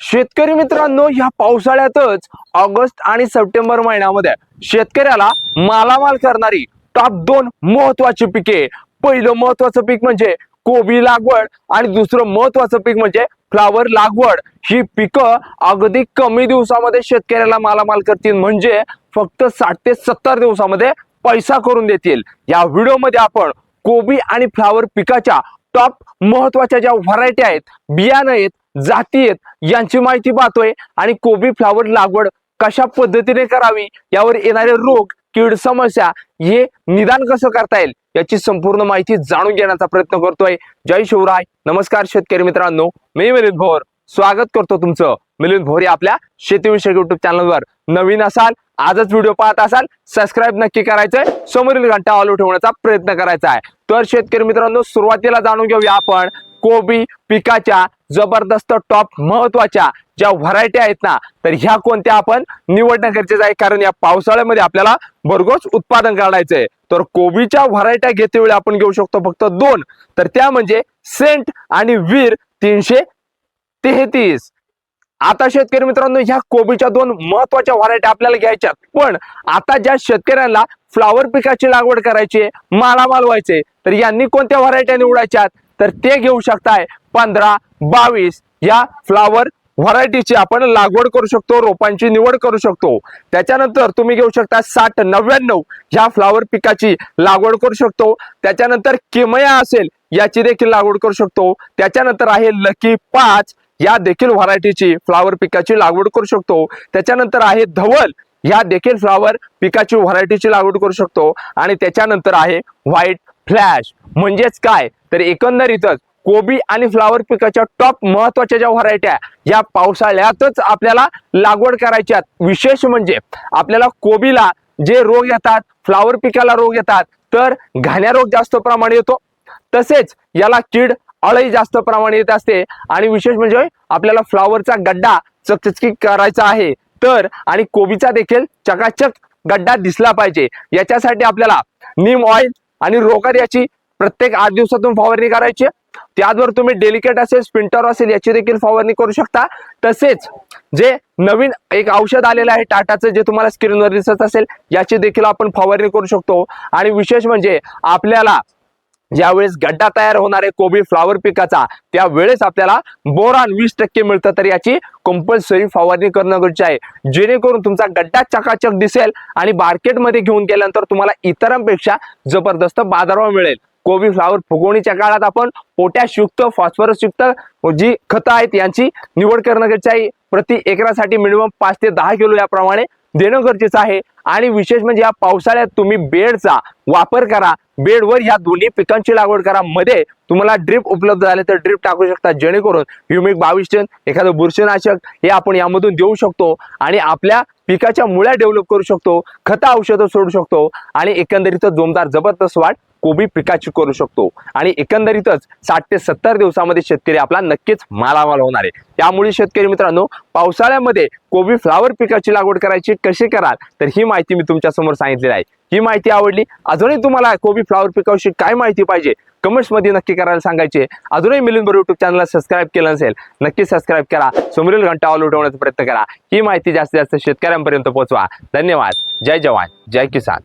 शेतकरी मित्रांनो ह्या पावसाळ्यातच ऑगस्ट आणि सप्टेंबर महिन्यामध्ये शेतकऱ्याला मालामाल करणारी टॉप दोन महत्वाची पिके. पहिलं महत्वाचं पीक म्हणजे कोबी लागवड आणि दुसरं महत्वाचं पीक म्हणजे फ्लावर लागवड. ही पिकं अगदी कमी दिवसामध्ये शेतकऱ्याला मालामाल करतील म्हणजे फक्त साठ ते सत्तर दिवसामध्ये पैसा करून देतील. या व्हिडिओमध्ये आपण कोबी आणि फ्लावर पिकाच्या टॉप महत्त्वाच्या ज्या व्हरायटी आहेत बियाणं आहेत जाती आहेत. यांची माहिती पाहतोय. आणि कोबी फ्लावर लागवड कशा पद्धतीने करावी? यावर येणारे रोग कीड समस्या हे निदान कसं करता येईल? याची संपूर्ण माहिती जाणून घेण्याचा प्रयत्न करतोय. जय शिवराय. नमस्कार शेतकरी मित्रांनो. मी मिलिंद भोर. स्वागत करतो तुमचं मिलिंद भोर या आपल्या शेतीविषयक युट्यूब चॅनलवर नवीन असाल आजच व्हिडिओ पाहत असाल सबस्क्राईब नक्की करायचंय. समोरील घंटा ऑल ठेवण्याचा प्रयत्न करायचा आहे. तर शेतकरी मित्रांनो सुरुवातीला जाणून घेऊया आपण. कोबी पिकाच्या जबरदस्त टॉप महत्त्वाच्या ज्या व्हरायटी आहेत ना तर ह्या कोणत्या आपण निवडणं गरजेचं आहे? कारण या पावसाळ्यामध्ये आपल्याला भरघोस उत्पादन काढायचं आहे. तर कोबीच्या व्हरायट्या घेते वेळी आपण घेऊ शकतो फक्त दोन. तर त्या म्हणजे सेंट आणि वीर तीनशे तेहतीस. आता शेतकरी मित्रांनो ह्या कोबीच्या दोन महत्त्वाच्या व्हरायटी आपल्याला घ्यायच्यात. पण आता ज्या शेतकऱ्यांना फ्लावर पिकाची लागवड करायची आहे, मालामाल व्हायचे तर यांनी कोणत्या व्हरायट्या निवडायच्यात? तर ते घेऊ शकताय पंधरा बावीस या फ्लावर व्हरायटीची आपण लागवड करू शकतो रोपांची निवड करू शकतो. त्याच्यानंतर तुम्ही घेऊ शकता साठ नव्याण्णव ह्या फ्लावर पिकाची लागवड करू शकतो. त्याच्यानंतर किमया असेल याची देखील लागवड करू शकतो. त्याच्यानंतर आहे लकी पाच या देखील व्हरायटीची फ्लावर पिकाची लागवड करू शकतो. त्याच्यानंतर आहे धवल या देखील फ्लावर पिकाची व्हरायटीची लागवड करू शकतो. आणि त्याच्यानंतर आहे व्हाईट फ्लॅश म्हणजेच काय? तर एकंदरीतच कोबी आणि फ्लावर पिकाच्या टॉप महत्त्वाच्या ज्या व्हरायट्या या पावसाळ्यातच आपल्याला लागवड करायच्यात विशेष म्हणजे आपल्याला कोबीला जे रोग येतात फ्लावर पिकाला रोग येतात तर घाण्या रोग जास्त प्रमाणे येतो. तसेच याला कीड अळई जास्त प्रमाणे येत असते. आणि विशेष म्हणजे आपल्याला फ्लावरचा गड्डा चकचकी करायचा आहे. तर आणि कोबीचा देखील चकाचक गड्डा दिसला पाहिजे. याच्यासाठी आपल्याला नीम ऑइल आणि रोकर याची प्रत्येक आठ दिवसातून फवारणी करायची. त्याचबरोबर तुम्ही डेलिकेट असेल स्पिंटर असेल याची देखील फवारणी करू शकता. तसेच जे नवीन एक औषध आलेलं आहे टाटाचं जे तुम्हाला स्क्रीनवर दिसत असेल याची देखील आपण फवारणी करू शकतो. आणि विशेष म्हणजे आपल्याला ज्यावेळेस गड्डा तयार होणार आहे कोबी फ्लावर पिकाचा त्यावेळेस आपल्याला बोरान वीस टक्के मिळतं. तर याची कंपल्सरी फवारणी करणं गरजेचं आहे. जेणेकरून तुमचा गड्डा चकाचक दिसेल आणि मार्केटमध्ये घेऊन गेल्यानंतर तुम्हाला इतरांपेक्षा जबरदस्त बाजारभाव मिळेल. कोबी फ्लावर फुगवणीच्या काळात आपण पोटॅश युक्त फॉस्फरस युक्त जी खतं आहेत यांची निवड करणं गरजेचं आहे. प्रति एकरासाठी मिनिमम पाच ते दहा किलो याप्रमाणे देणं गरजेचं आहे. आणि विशेष म्हणजे या पावसाळ्यात तुम्ही बेडचा वापर करा. बेडवर या दोन्ही पिकांची लागवड करा. मध्ये तुम्हाला ड्रिप उपलब्ध झाले तर ड्रिप टाकू शकता. जेणेकरून ह्युमिक बावीस टन एखादं बुरशीनाशक हे आपण यामधून देऊ शकतो. आणि आपल्या पिकाच्या मुळ्या डेव्हलप करू शकतो. खता औषधं सोडू शकतो. आणि एकंदरीतच जोमदार जबरदस्त वाढ कोबी पिकाची करू शकतो. आणि एकंदरीतच साठ ते सत्तर दिवसामध्ये शेतकरी आपला नक्कीच मालामाल होणार आहे. त्यामुळे शेतकरी मित्रांनो पावसाळ्यामध्ये कोबी फ्लावर पिकाची लागवड करायची कशी कराल? तर ही माहिती मी तुमच्यासमोर सांगितलेली आहे. ही माहिती आवडली? अजूनही तुम्हाला कोबी फ्लावर पिकाविषयी काय माहिती पाहिजे? कमेंट्समध्ये नक्की करायला सांगायचे. अजूनही मिलिंद बरोबर युट्यूब चॅनलला सबस्क्राईब केलं नसेल नक्की सबस्क्राईब करा. समोरील घंटा ऑल उठवण्याचा प्रयत्न करा. ही माहिती जास्तीत जास्त शेतकऱ्यांपर्यंत पोहोचवा. धन्यवाद. जय जवान. जय किसान.